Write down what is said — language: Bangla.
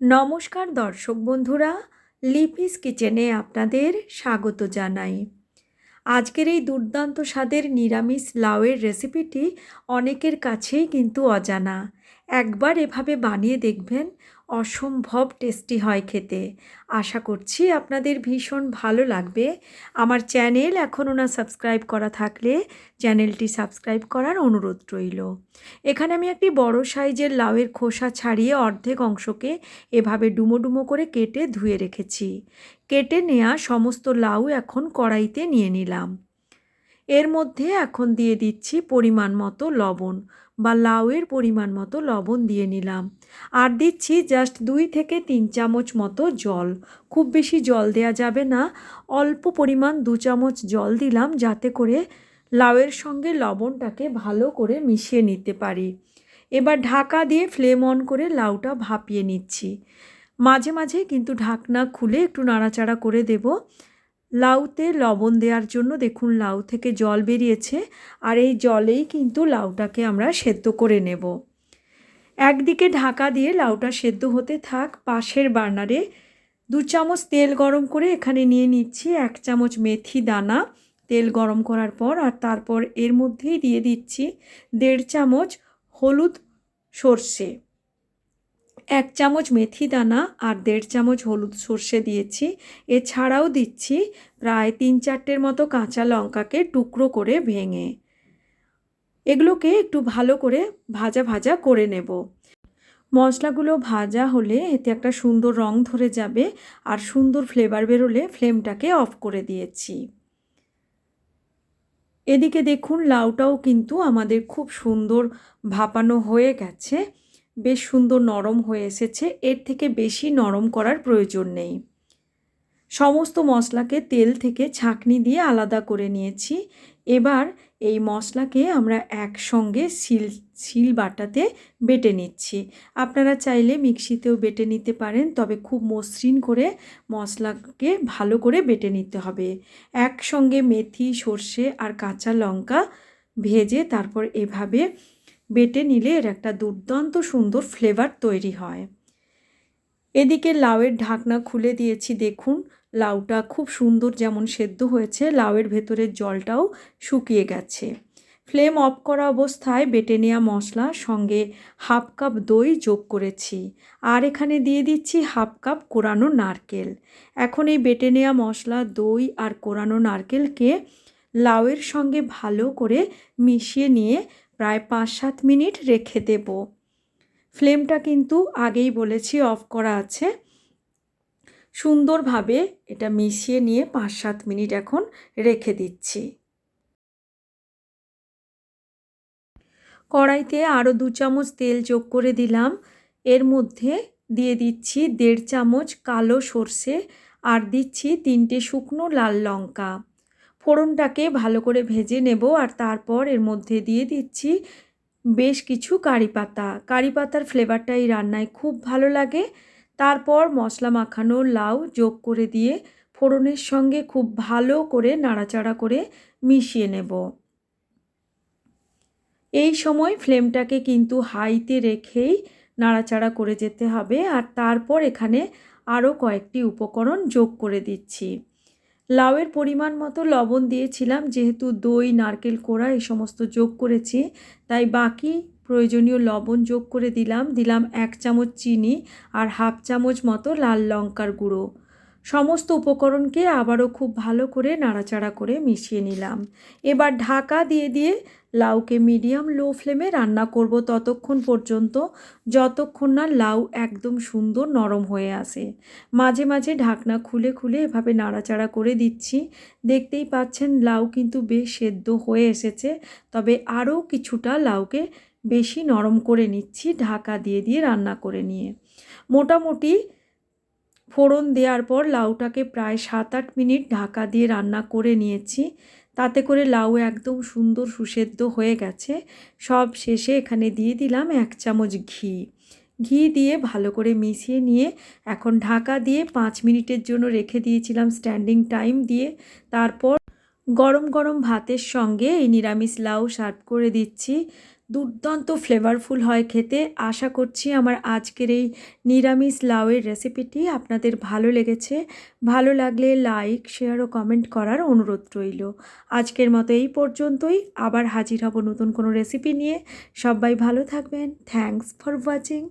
নমস্কার দর্শক বন্ধুরা, লিপিস কিচেনে আপনাদের স্বাগত জানাই। আজকের এই দুর্দান্ত স্বাদের নিরামিষ লাউয়ের রেসিপিটি অনেকের কাছেই কিন্তু অজানা। একবার এভাবে বানিয়ে দেখবেন অসম্ভব টেস্টি হয় খেতে। আশা করছি আপনাদের ভীষণ ভালো লাগবে। আমার চ্যানেল এখনও না সাবস্ক্রাইব করা থাকলে চ্যানেলটি সাবস্ক্রাইব করার অনুরোধ রইল। এখানে আমি একটি বড় সাইজের লাউয়ের খোসা ছাড়িয়ে অর্ধেক অংশকে এভাবে ডুমো ডুমো করে কেটে ধুয়ে রেখেছি। কেটে নেওয়া সমস্ত লাউ এখন কড়াইতে নিয়ে নিলাম। এর মধ্যে এখন দিয়ে দিচ্ছি পরিমাণ মতো লবণ বা লাউয়ের পরিমাণ মতো লবণ দিয়ে নিলাম। আর দিচ্ছি জাস্ট দুই থেকে তিন চামচ মতো জল। খুব বেশি জল দেয়া যাবে না। অল্প পরিমাণ দু চামচ জল দিলাম যাতে করে লাউয়ের সঙ্গে লবণটাকে ভালো করে মিশিয়ে নিতে পারি। এবার ঢাকা দিয়ে ফ্লেম অন করে লাউটা ভাপিয়ে নিচ্ছি। মাঝে মাঝে কিন্তু ঢাকনা খুলে একটু নাড়াচাড়া করে দেব। লাউতে লবণ দেওয়ার জন্য দেখুন লাউ থেকে জল বেরিয়েছে, আর এই জলেই কিন্তু লাউটাকে আমরা সেদ্ধ করে নেব। একদিকে ঢাকা দিয়ে লাউটা সেদ্ধ হতে থাক, পাশের বার্নারে দু চামচ তেল গরম করে এখানে নিয়ে নিচ্ছি এক চামচ মেথি দানা। তেল গরম করার পর আর তারপর এর মধ্যেই দিয়ে দিচ্ছি দেড় চামচ হলুদ সর্ষে। এক চামচ মেথি দানা আর দেড় চামচ হলুদ সর্ষে দিয়েছি। এছাড়াও দিচ্ছি প্রায় তিন চারটের মতো কাঁচা লঙ্কাকে টুকরো করে ভেঙে। এগুলোকে একটু ভালো করে ভাজা ভাজা করে নেব। মশলাগুলো ভাজা হলে এতে একটা সুন্দর রং ধরে যাবে আর সুন্দর ফ্লেভার বেরোলে ফ্লেমটাকে অফ করে দিয়েছি। এদিকে দেখুন, লাউটাও কিন্তু আমাদের খুব সুন্দর ভাপানো হয়ে গেছে। বেশ সুন্দর নরম হয়ে এসেছে। এর থেকে বেশি নরম করার প্রয়োজন নেই। সমস্ত মশলাকে তেল থেকে ছাঁকনি দিয়ে আলাদা করে নিয়েছি। এবার এই মশলাকে আমরা একসঙ্গে শিল শিল বাটাতে বেটে নিচ্ছি। আপনারা চাইলে মিক্সিতেও বেটে নিতে পারেন, তবে খুব মসৃণ করে মশলাকে ভালো করে বেটে নিতে হবে। একসঙ্গে মেথি, সর্ষে আর কাঁচা লঙ্কা ভেজে তারপর এভাবে বেটে নিলে এর একটা দুর্দান্ত সুন্দর ফ্লেভার তৈরি হয়। এদিকে লাউয়ের ঢাকনা খুলে দিয়েছি, দেখুন। লাউটা খুব সুন্দর যেমন সেদ্ধ হয়েছে, লাউয়ের ভেতরের জলটাও শুকিয়ে গেছে। ফ্লেম অফ করা অবস্থায় বেটে নেওয়া মশলা সঙ্গে হাফ কাপ দই যোগ করেছি। আর এখানে দিয়ে দিচ্ছি হাফ কাপ কোরানো নারকেল। এখন এই বেটে নেওয়া মশলা, দই আর কোরানো নারকেলকে লাউয়ের সঙ্গে ভালো করে মিশিয়ে নিয়ে প্রায় পাঁচ সাত মিনিট রেখে দেব। ফ্লেমটা কিন্তু আগেই বলেছি অফ করা আছে। সুন্দরভাবে এটা মিশিয়ে নিয়ে পাঁচ সাত মিনিট এখন রেখে দিচ্ছি। কড়াইতে আরও দু চামচ তেল যোগ করে দিলাম। এর মধ্যে দিয়ে দিচ্ছি দেড় চামচ কালো সর্ষে আর দিচ্ছি তিনটে শুকনো লাল লঙ্কা। ফোড়নটাকে ভালো করে ভেজে নেব আর তারপর এর মধ্যে দিয়ে দিচ্ছি বেশ কিছু কারি পাতা। কারি পাতার ফ্লেভারটা এই রান্নায় খুব ভালো লাগে। তারপর মশলা মাখানো লাউ যোগ করে দিয়ে ফোড়নের সঙ্গে খুব ভালো করে নাড়াচাড়া করে মিশিয়ে নেব। এই সময় ফ্লেমটাকে কিন্তু হাইতে রেখেই নাড়াচাড়া করে যেতে হবে। আর তারপর এখানে আরও কয়েকটি উপকরণ যোগ করে দিচ্ছি। লাউয়ের পরিমাণ মতো লবণ দিয়েছিলাম, যেহেতু দই, নারকেল কোড়া এই সমস্ত যোগ করেছি, তাই বাকি প্রয়োজনীয় লবণ যোগ করে দিলাম। দিলাম এক চামচ চিনি আর হাফ চামচ মতো লাল লঙ্কার গুঁড়ো। সমস্ত উপকরণকে আবারও খুব ভালো করে নাড়াচাড়া করে মিশিয়ে নিলাম। এবার ঢাকা দিয়ে দিয়ে লাউকে মিডিয়াম লো ফ্লেমে রান্না করব ততক্ষণ পর্যন্ত, যতক্ষণ না লাউ একদম সুন্দর নরম হয়ে আসে। মাঝে মাঝে ঢাকনা খুলে খুলে এভাবে নাড়াচাড়া করে দিচ্ছি। দেখতেই পাচ্ছেন লাউ কিন্তু বেশ সেদ্ধ হয়ে এসেছে, তবে আরও কিছুটা লাউকে বেশি নরম করে নিচ্ছি ঢাকা দিয়ে দিয়ে রান্না করে নিয়ে। মোটামুটি ফোড়ন দেওয়ার পর লাউটাকে প্রায় সাত আট মিনিট ঢাকা দিয়ে রান্না করে নিয়েছি। তাতে করে লাউ একদম সুন্দর সুসেদ্ধ হয়ে গেছে। সব শেষে এখানে দিয়ে দিলাম এক চামচ ঘি। ঘি দিয়ে ভালো করে মিশিয়ে নিয়ে এখন ঢাকা দিয়ে পাঁচ মিনিটের জন্য রেখে দিয়েছিলাম স্ট্যান্ডিং টাইম দিয়ে। তারপর গরম গরম ভাতের সঙ্গে এই নিরামিষ লাউ সার্ভ করে দিচ্ছি। দুর্দান্ত ফ্লেভারফুল হয় খেতে। আশা করছি আমার আজকের এই নিরামিষ লাউয়ের রেসিপিটি আপনাদের ভালো লেগেছে। ভালো লাগলে লাইক শেয়ার ও কমেন্ট করার অনুরোধ রইল। আজকের মতো এই পর্যন্তই। আবার হাজির হব নতুন কোনো রেসিপি নিয়ে। সবাই ভালো থাকবেন। Thanks for watching